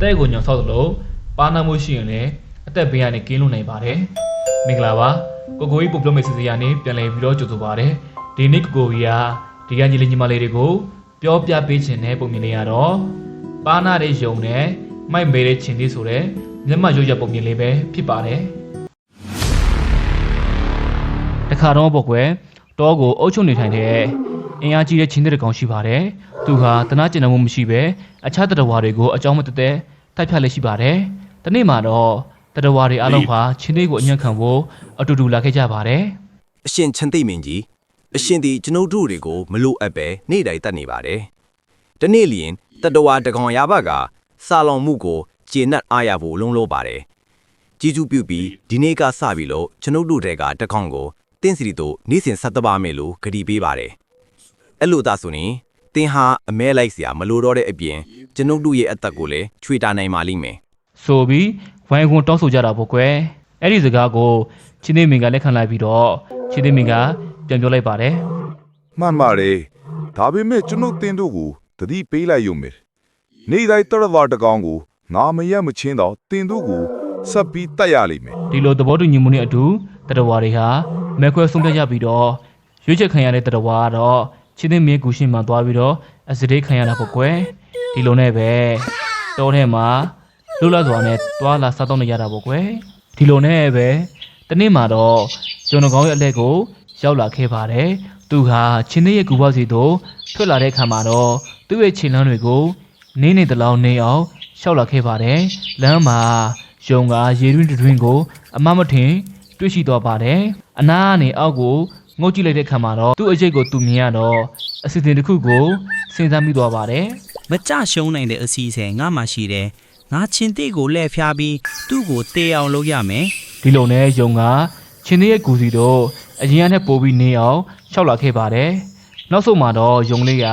သက်ကိုညောင်ဆောက်သလိုပါနာမှုရှိရင်လည်းအသက်ဘေးကနေကင်းလို့နိုင်ပါတယ်မင်္ဂလာပါကိုကိုကြီးပုံပြမဲ့စီစီရနေပြန်လည်ပြီးတော့ကြိုဆိုပါတယ်ဒီနေ့ကိုကိုကြီးကဒီကညီလေးညီမလေးတွေကိုပြောပြပေးခြင်းတဲ့ပုံမြင်လေးရတော့ပါနာတဲ့ယုံနဲ့မိုက်မေတဲ့ချင်းလေးဆိုတဲ့မျက်မှောက်ရွရပုံမြင်လေးပဲဖြစ်ပါတယ်တခါတော့ပေါ့ကွယ်တောကိုအုပ်ချုပ်နေထိုင်တဲ့ အင်အားကြီးတဲ့ချင်းတဲ့ကောင်ရှိပါတယ်။သူဟာတနာကျင်နာမှုမရှိပဲအခြားတတဝါတွေကိုအကြောင်းမတသက်တိုက်ဖြတ်လက်ရှိပါတယ်။ဒီနေ့မှာတော့တတဝါတွေအလုံးဟာချင်းလေးကိုအညံ့ခံဖို့အတူတူလာခဲ့ကြပါတယ်အရှင်ချန်သိမင်းကြီးအရှင်ဒီကျွန်ုပ်တို့တွေကိုမလို့အပ်ပဲနေ့တိုင်းတတ်နေပါတယ်။တနေ့လျင်တတဝါတကောင်ရပါကစာလောင်မှုကိုကျေနပ်အားရဖို့လုံးလို့ပါတယ်။ជីဂျူးပြုပြီးဒီနေ့ကစပြီလို့ကျွန်ုပ်တို့တွေကတကောင်ကိုတင်းစီရီတို့နေ့စဉ်ဆက်တပါမယ်လို့ဂရီပေးပါတယ်။ အဲ့လိုသားဆိုရင်တင်ဟာအမဲလိုက်စရာမလိုတော့တဲ့အပြင်ကျွန်ုပ်တို့ရဲ့အသက်ကိုလည်းချွေတာနိုင်ပါလိမ့်မယ်ဆိုပြီးဝိုင်းကွန်တောက်ဆိုကြတာပေါ့ကွယ်အဲ့ဒီစကားကိုချင်းသိမင်ကလက်ခံလိုက်ပြီးတော့ချင်းသိမင်ကပြန်ပြောလိုက်ပါတယ်မှန်ပါတယ်ဒါပေမဲ့ကျွန်ုပ်တင်တို့ကိုတတိပေးလိုက်ရုံပဲနေတိုင်းတရဝါတကောင်ကိုငါမရက်မချင်းတော့တင်တို့ကိုဆက်ပြီးတတ်ရလိမ့်မယ်ဒီလိုသဘောတူညီမှုနဲ့အတူတရဝါတွေဟာမဲခွဲဆုံးဖြတ်ရပြီးတော့ရွေးချယ်ခံရတဲ့တရဝါကတော့ ချင်းသေးမင်ကူရှင်မှာသွားပြီးတော့အစတိတ်ခံရတာပေါ့ကွယ်။ဒီလိုနဲ့ပဲတောထဲမှာလွတ်လပ်စွာနဲ့သွားလာစားတော့နေရတာပေါ့ကွယ်။ဒီလိုနဲ့ပဲတနေ့မှာတော့ကျွန်တော်ကောင်းရဲ့အလက်ကိုရောက်လာခဲ့ပါတယ်။သူဟာချင်းသေးရဲ့ကူပေါက်စီတို့ထွက်လာတဲ့အခါမှာတော့သူ့ရဲ့ခြေလမ်းတွေကိုနေနေတလောင်းနေအောင်ရှောက်လာခဲ့ပါတယ်။လမ်းမှာယုံကရေတွင်းတွင်းကို အမမထင်တွေ့ရှိတော့ပါတယ်။အနာကနေအောက်ကို ငုတ်ကြည့်လိုက်တဲ့အခါမှာတော့သူ့အရေးကိုသူမြင်ရတော့အစီအစဉ်တစ်ခုကိုစဉ်းစားမိသွားပါတယ်မကြရှုံးနိုင်တဲ့အစီအစဉ်ငါမှရှိတယ်ငါချင်းတိကိုလှည့်ဖျားပြီးသူ့ကိုတေးအောင်လုပ်ရမယ်။ဒီလိုနဲ့ယုံကချင်းသေးရဲ့ကူစီတို့အရင်ကနဲ့ပိုပြီးနေအောင်ရှောက်လာခဲ့ပါတယ်။နောက်ဆုံးမှာတော့ယုံလေးက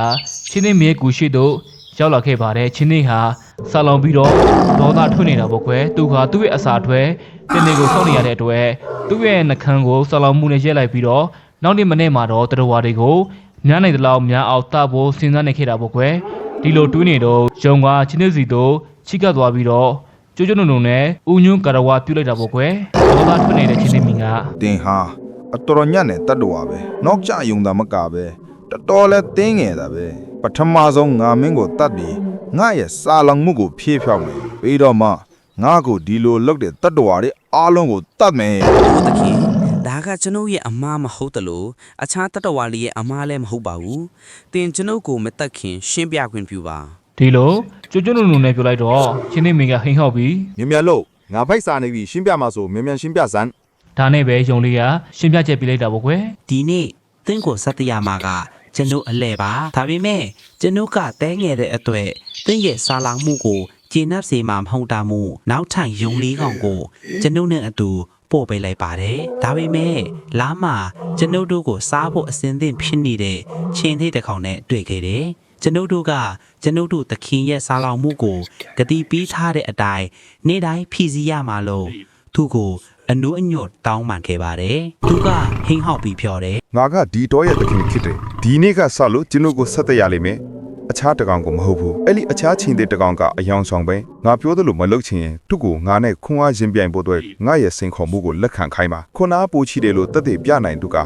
ချင်းသေးမြေကူရှိတို့ရောက်လာခဲ့ပါတယ်။ချင်းသေးဟာဆာလောင်ပြီးတော့ဒေါသထွက်နေတာပေါ့ကွယ်။သူကသူ့ရဲ့အစာအထွဲတင်းနေကိုစောင့်နေရတဲ့အတွက်သူ့ရဲ့နှကန်းကိုဆာလောင်မှုနဲ့ရက်လိုက်ပြီးတော့ နောက်နေ့မနေ့မှာတော့တရဝါတွေကိုများနိုင်သလောက်များအောင်တဖို့စဉ်းစားနေခဲ့တာပေါ့ကွယ်။ဒီလိုတွေးနေတော့ယုံကချင်းသေးစီတို့ချိကပ်သွားပြီးတော့ကျိုးကျိုးနုံနုံနဲ့ဦးညွန့်ကာရဝါပြုတ်လိုက်တာပေါ့ကွယ်ဒေါသထွက်နေတဲ့ချင်းလေးမင်းကတင်းဟာအတော်ညံ့နဲ့တတ်တော်ပဲနောက်ကြယုံတာမကပဲတော်တော်လဲတင်းငယ်တာပဲပထမဆုံးငါမင်းကိုတတ်ပြီးငါရဲ့စာလောင်မှုကိုဖြည့်ဖြောင်းမယ်ပြီးတော့မှငါကိုဒီလိုလုပ်တဲ့တတ်တော်တွေအားလုံးကိုတတ်မယ်ဘုသခင် ဒါကကျွန်ုပ်ရဲ့အမားမဟုတ်တလို့အခြားတတဝါလေးရဲ့အမားလည်းမဟုတ်ပါဘူးတင်ကျွန်ုပ်ကိုမတက်ခင်ရှင်းပြခွင့်ပြုပါဒီလိုကျိုးကျိုးနုံနုံနဲ့ပြောလိုက်တော့ချင်းလေးမင်းကဟိန်ဟောက်ပြီးမြင်မြန်လို့ငါဖိုက်စာနေပြီရှင်းပြမှာဆိုမြင်မြန်ရှင်းပြစမ်းဒါနဲ့ပဲယုံလေးကရှင်းပြချက်ပြလိုက်တာပေါ့ကွယ်ဒီနေ့သင်ကိုစတရမှာကကျွန်ုပ်အလဲပါဒါပေမဲ့ကျွန်ုပ်ကတဲငယ်တဲ့အတွက်သင်ရဲ့စာလောင်မှုကိုကျေနပ်စေမှာမဟုတ်တာမို့နောက်ထပ်ယုံလေးကောင်ကိုကျွန်ုပ်နဲ့အတူ ပို့ပေးလိုက်ပါတယ်ဒါပေမဲ့လာမကျွန်ုပ်တို့ကိုစားဖို့အစင်းသင့်ဖြစ်နေတဲ့ချင်းသေးတစ်ခေါင်နဲ့တွေ့ခဲ့တယ်ကျွန်ုပ်တို့ကကျွန်ုပ်တို့သခင်ရဲ့စားလောင်မှုကိုဂတိပေးထားတဲ့အတိုင်းနေ့တိုင်းဖြည့်ဆည်းရမှာလို့သူ့ကိုအနုအညွတ်တောင်းပန်ခဲ့ပါတယ်သူကဟင်းဟောက်ပြီးပြောတယ်ငါကဒီတော့ရဲ့တခင်ဖြစ်တယ်ဒီနေ့ကစလို့ကျွန်ုပ်ကိုဆက်သက်ရလိမ့်မယ် အခြားတကောင်ကိုမဟုတ်ဘူးအဲ့ဒီအခြားချင်းတဲ့တကောင်ကအယောင်ဆောင်ပဲငါပြောသလိုမလုပ်ချင်ရင်သူ့ကိုငါနဲ့ခွန်အားရင်ပြိုင်ဖို့အတွက်ငါရဲ့စိန်ခေါ်မှုကိုလက်ခံခိုင်းပါခွန်အားပိုချီတယ်လို့တက်တဲ့ပြနိုင်သူက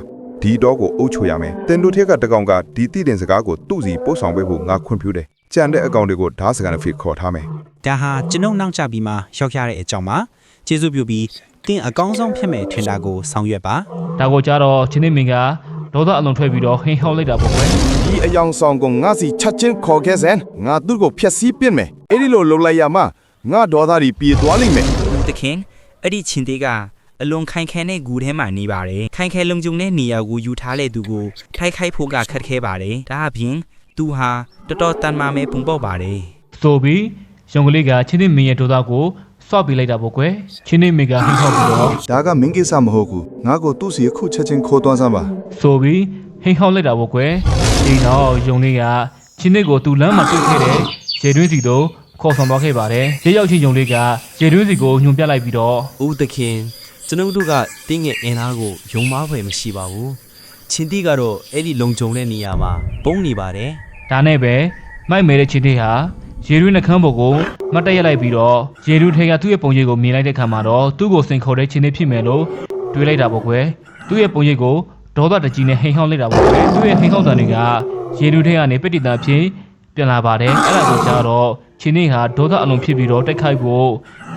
ဒီတော့ကိုအုပ်ချိုရမယ်တင်တို့ထက်ကတကောင်ကဒီတည်တင်စကားကိုသူ့စီပို့ဆောင်ပေးဖို့ငါခွင့်ပြုတယ်ကြံတဲ့အကောင့်တွေကိုဓာတ်စကန်ဖိခေါ်ထားမယ်ဒါဟာကျွန်ုပ်နောက်ကျပြီးမှရောက်ရတဲ့အကြောင်းပါကျေးဇူးပြုပြီးတင်းအကောင်းဆုံးဖြစ်မဲ့ထင်တာကိုဆောင်ရွက်ပါဒါကိုကြတော့ချင်းလေးမင်းကဒေါသအလွန်ထွက်ပြီးတော့ဟိန်ဟောက်လိုက်တာပေါ့ကွယ်ဒီ အယောင်ဆောင်ကိုငါစီချက်ချင်းခေါ်ခဲ့စမ်းငါသူ့ကိုဖျက်ဆီးပစ်မယ်အဲ့ဒီလိုလုပ်လိုက်ရမှငါဒေါသတွေပြေသွားလိမ့်မယ်ဦးသခင်အဲ့ဒီချင်းသေးကအလွန်ခိုင်ခဲတဲ့ဂူထဲမှာနေပါတယ်ခိုင်ခဲလုံခြုံတဲ့နေရာကိုယူထားတဲ့သူကိုထိုက်ခိုက်ဖို့ကခက်ခဲပါတယ်ဒါအပြင်သူဟာတော်တော်တန်မာမဲ့ပုံပေါက်ပါတယ်ဆိုပြီးယုံကလေးကချင်းလေးမင်းရဲ့ဒေါသကိုစွပြလိုက်တာပေါ့ကွယ်ချင်းလေးမင်းကဟိန်ဟောက်ပြီးတော့ဒါကမင်းကိစ္စမဟုတ်ဘူးငါကိုသူ့စီခုချက်ချင်းခေါ်သွားစမ်းပါဆိုပြီးဟိန်ဟောက်လိုက်တာပေါ့ကွယ် ဒီနောက်ယုံလေးကချင်းလေးကိုသူ့လမ်းမှာတွေ့ခဲ့တဲ့ရေတွင်းစီတို့ခေါ်ဆောင်သွားခဲ့ပါတယ်ရေရောက်ချင်းယုံလေးကရေတွင်းစီကိုညွန်ပြလိုက်ပြီးတော့ဦးသခင်ကျွန်ုပ်တို့ကတင်းငယ်အင်အားကိုယုံမားဖွယ်မရှိပါဘူးချင်းတီကတော့အဲ့ဒီလုံခြုံတဲ့နေရာမှာပုံနေပါတယ်ဒါနဲ့ပဲမိုက်မဲတဲ့ချင်းလေးဟာရေရူးနှကန်းပေါ်ကိုမတ်တက်ရက်လိုက်ပြီးတော့ရေရူးထဲကသူ့ရဲ့ပုံရိပ်ကိုမြင်လိုက်တဲ့ခါမှာတော့သူ့ကိုစိန်ခေါ်တဲ့ချင်းလေးဖြစ်မယ်လို့တွေးလိုက်တာပေါ့ကွယ်သူ့ရဲ့ပုံရိပ်ကို ဒေါသတကြီးနဲ့ဟိန်ဟောင်းလိုက်တာပေါ့ကွယ်သူ့ရဲ့ဟိန်ဟောင်းတန်တွေကရေရူးထဲကနေပဋိတန်ဖြစ်ပြန်လာပါတယ်အဲ့ဒါကိုကြားတော့ချင်းလေးဟာဒေါသအလုံးဖြစ်ပြီးတော့တိုက်ခိုက်ဖို့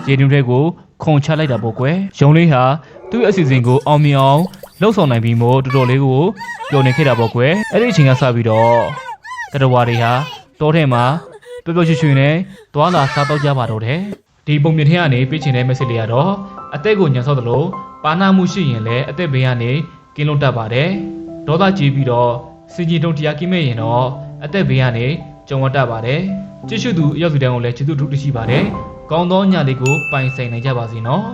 ရေရူးထဲကိုခုန်ချလိုက်တာပေါ့ကွယ်ရုံလေးဟာသူ့ရဲ့အစီအစဉ်ကိုအောင်မြင်အောင်လှုပ်ဆောင်နိုင်ပြီးမို့တော်တော်လေးကိုပျော်နေခဲ့တာပေါ့ကွယ်အဲ့ဒီအချိန်ကစပြီးတော့တရဝါတွေဟာတောထဲမှာပျော်ပျော်ရွှင်ရွှင်နဲ့သွားလာစားတော့ကြပါတော့တယ်ဒီပုံမြင်ထဲကနေပြချင်တဲ့ message လေးကတော့အသက်ကိုညှဉ်းဆော့သလိုပါနာမှုရှိရင်လည်းအသက်ဘေးကနေ ကင်းလွတ်တတ်ပါတယ်ဒေါသကြီးပြီးတော့စင်ကြီးတုံတရားကိမဲ့ရင်တော့အသက်ဘေးကနေကြုံဝတ်တတ်ပါတယ်ကြည့်ရှုသူအရောက်စီတန်းကိုလည်းကျေးဇူးထူးတင်ရှိပါတယ်ကောင်းသောညလေးကိုပိုင်ဆိုင်နိုင်ကြပါစေနော်